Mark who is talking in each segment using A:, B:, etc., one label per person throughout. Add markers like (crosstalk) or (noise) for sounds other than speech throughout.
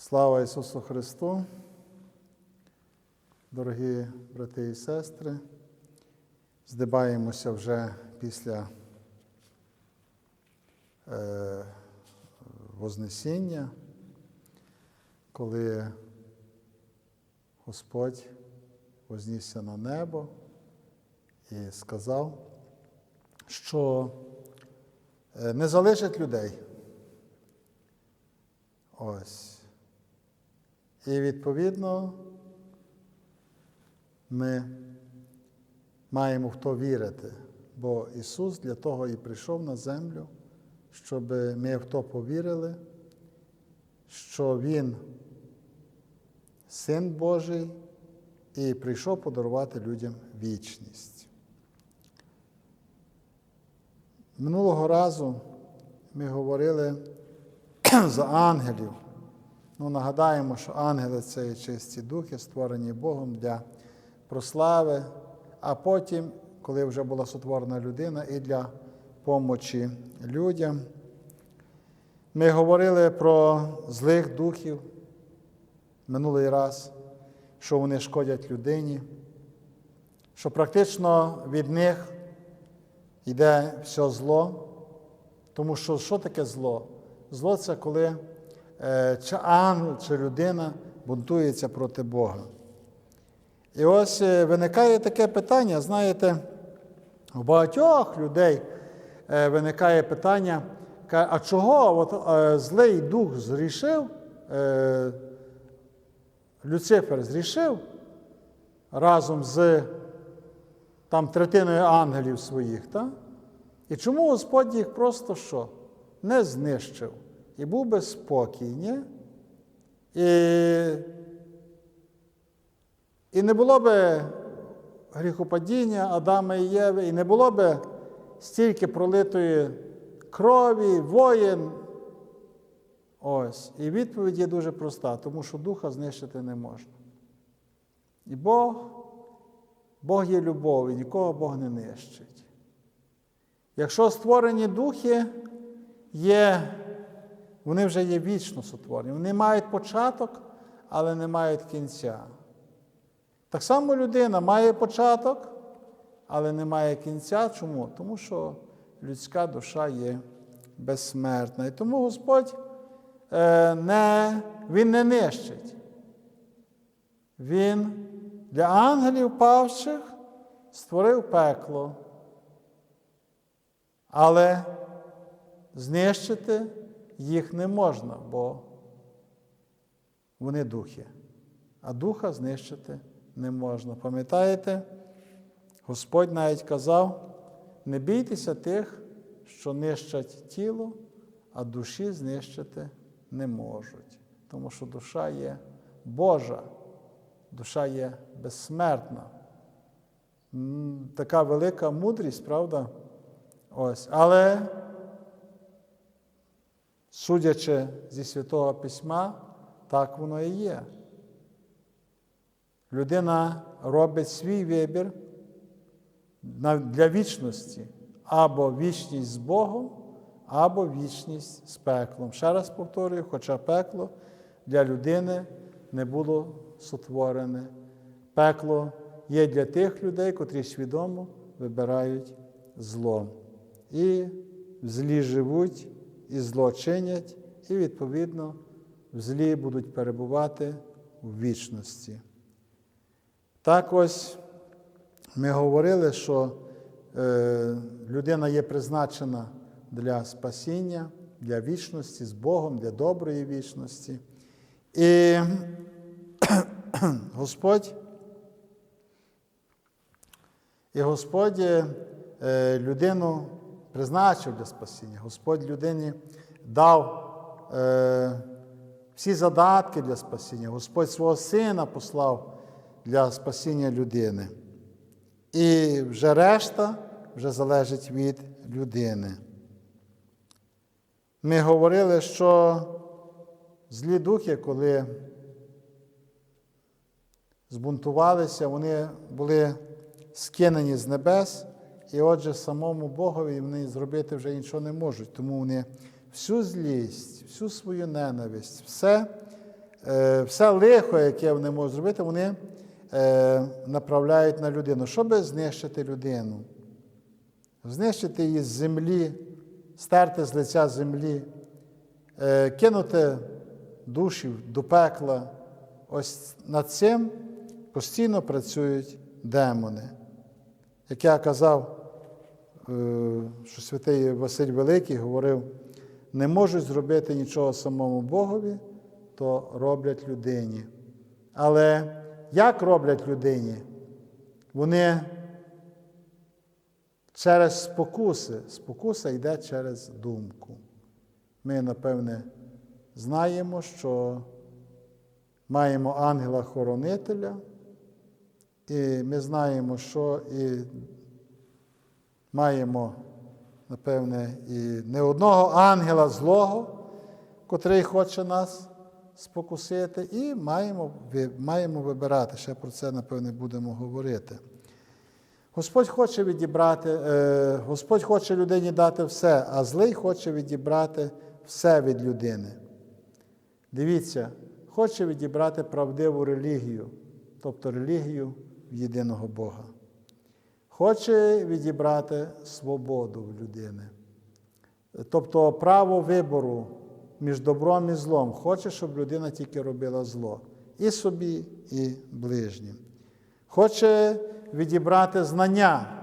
A: Слава Ісусу Христу! Дорогі брати і сестри, здибаємося вже після е, Вознесіння, коли Господь вознісся на небо і сказав, що е, не залишить людей. Ось. І відповідно ми маємо в то вірити, бо Ісус для того і прийшов на землю, щоб ми в то повірили, що Він Син Божий і прийшов подарувати людям вічність. Минулого разу ми говорили (clears throat) за ангелів. Ну, нагадаємо, що ангели це є чисті духи, створені Богом для прослави, а потім, коли вже була сотворена людина, і для помочі людям. Ми говорили про злих духів минулий раз, що вони шкодять людині, що практично від них йде все зло, тому що що таке зло? Зло це коли чи ангел, чи людина бунтується проти Бога. І ось е, виникає таке питання, знаєте, у багатьох людей е, виникає питання, а чого от, е, злий дух зрішив, е, Люцифер зрішив разом з там, третиною ангелів своїх, та? і чому Господь їх просто що? Не знищив. І був би спокій, ні? І, і не було би гріхопадіння Адама і Єви, і не було би стільки пролитої крові, воїн. Ось. І відповідь є дуже проста, тому що духа знищити не можна. І Бог, Бог є любов, і нікого Бог не нищить. Якщо створені духи є, вони вже є вічно сотворені. Вони мають початок, але не мають кінця. Так само людина має початок, але не має кінця. Чому? Тому що людська душа є безсмертна. І тому Господь е, не, Він не нищить. Він для ангелів павших створив пекло. Але знищити їх не можна, бо вони духи. А духа знищити не можна. Пам'ятаєте, Господь навіть казав: не бійтеся тих, що нищать тіло, а душі знищити не можуть. Тому що душа є Божа, душа є безсмертна. Така велика мудрість, правда? Ось. Але, судячи зі Святого Письма, так воно і є. Людина робить свій вибір для вічності або вічність з Богом, або вічність з пеклом. Ще раз повторюю, хоча пекло для людини не було сотворене. Пекло є для тих людей, котрі свідомо вибирають зло. І в злі живуть, і зло чинять, і, відповідно, в злі будуть перебувати в вічності. Так ось ми говорили, що е, людина є призначена для спасіння, для вічності з Богом, для доброї вічності. І (clears throat) Господь, і Господь е, людину призначив для спасіння. Господь людині дав е, всі задатки для спасіння. Господь свого сина послав для спасіння людини. І вже решта вже залежить від людини. Ми говорили, що злі духи, коли збунтувалися, вони були скинені з небес, і отже, самому Богові вони зробити вже нічого не можуть. Тому вони всю злість, всю свою ненависть, все е, все лихо, яке вони можуть зробити, вони е, направляють на людину, щоб знищити людину, знищити її з землі, стерти з лиця землі, е, кинути душів до пекла. Ось над цим постійно працюють демони. Як я казав, що святий Василь Великий говорив, не можуть зробити нічого самому Богові, то роблять людині. Але як роблять людині? Вони через спокуси. Спокуса йде через думку. Ми, напевне, знаємо, що маємо ангела-хоронителя, і ми знаємо, що і маємо, напевне, і не одного ангела злого, котрий хоче нас спокусити, і маємо, маємо вибирати. Ще про це, напевне, будемо говорити. Господь хоче відібрати, е, Господь хоче людині дати все, а злий хоче відібрати все від людини. Дивіться, хоче відібрати правдиву релігію, тобто релігію єдиного Бога. Хоче відібрати свободу в людини, тобто право вибору між добром і злом. Хоче, щоб людина тільки робила зло і собі, і ближнім. Хоче відібрати знання,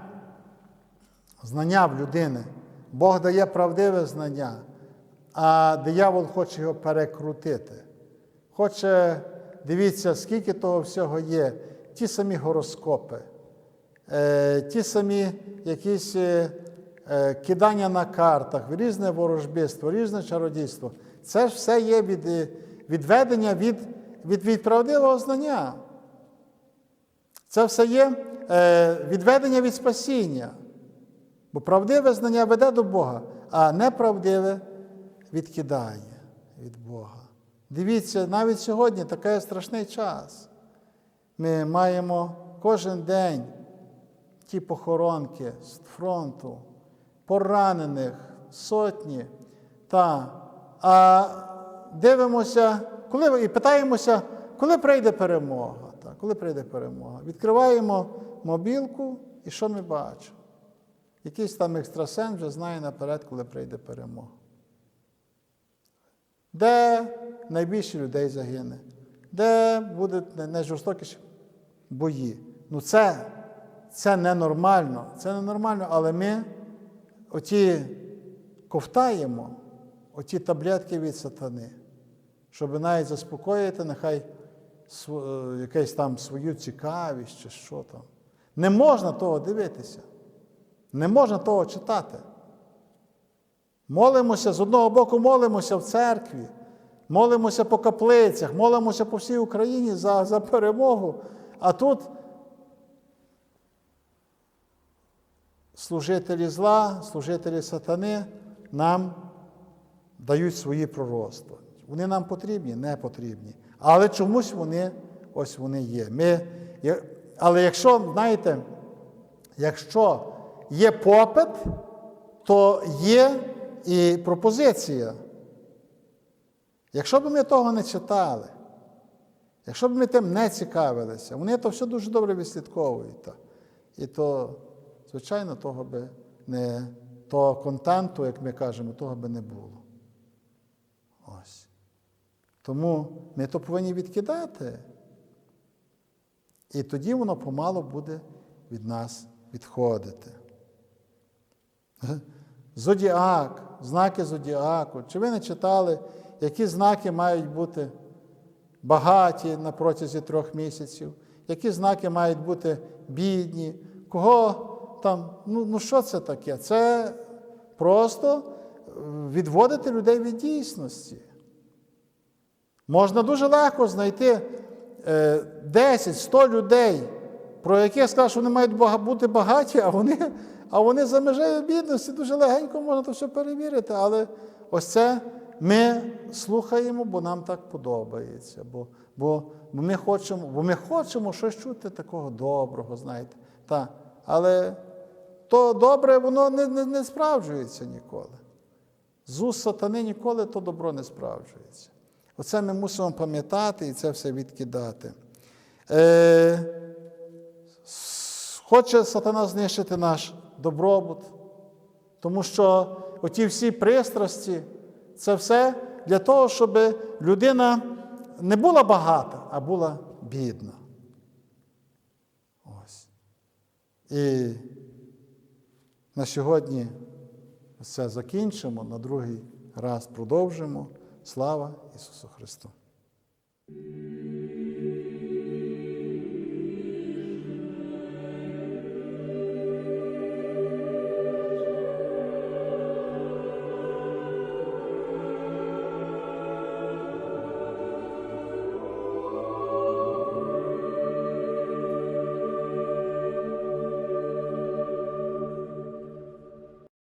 A: знання в людини. Бог дає правдиве знання, а диявол хоче його перекрутити. Хоче, дивіться, скільки того всього є, ті самі гороскопи, ті самі якісь е, е, кидання на картах, різне ворожбиство, різне чародійство. Це ж все є від, е, відведення від, від, від правдивого знання. Це все є е, відведення від спасіння. Бо правдиве знання веде до Бога, а неправдиве відкидає від Бога. Дивіться, навіть сьогодні такий страшний час. Ми маємо кожен день ті похоронки з фронту, поранених, сотні. Та, а дивимося, коли, і питаємося, коли прийде перемога. Та, коли прийде перемога. Відкриваємо мобілку, і що ми бачимо? Якийсь там екстрасенс вже знає наперед, коли прийде перемога. Де найбільше людей загине, де будуть найжорстокіші бої. Ну це, це ненормально, це ненормально, але ми оті ковтаємо, оті таблетки від сатани, щоб навіть заспокоїти, нехай е, якесь там свою цікавість чи що там. Не можна того дивитися, не можна того читати. Молимося, з одного боку, молимося в церкві, молимося по каплицях, молимося по всій Україні за, за перемогу. А тут служителі зла, служителі сатани нам дають свої пророцтва. Вони нам потрібні, не потрібні. Але чомусь вони ось вони є. Ми, але якщо, знаєте, якщо є попит, то є і пропозиція. Якщо б ми того не читали, якщо б ми тим не цікавилися, вони то все дуже добре відслідковують. І то, звичайно, того би не, того контенту, як ми кажемо, того би не було. Ось. Тому ми то повинні відкидати. І тоді воно помало буде від нас відходити. (laughs) Зодіак, знаки зодіаку. Чи ви не читали, які знаки мають бути багаті на протязі трьох місяців? Які знаки мають бути бідні? Кого там? Ну, ну що це таке? Це просто е, відводити людей від дійсності. Можна дуже легко знайти е, 10-100 людей, про яких скажуть, що вони мають бути багаті, а вони, а вони за межею бідності. Дуже легенько можна то все перевірити. Але ось це ми слухаємо, бо нам так подобається. Бо, бо, ми, хочемо, бо ми хочемо щось чути такого доброго, знаєте. Та, але то добре, воно не, не, не справджується ніколи. З уст сатани ніколи то добро не справджується. Оце ми мусимо пам'ятати і це все відкидати. Е, Хоче сатана знищити наш добробут, тому що оті всі пристрасті, це все для того, щоб людина не була багата, а була бідна. Ось. І на сьогодні все закінчимо, на другий раз продовжимо. Слава Ісусу Христу!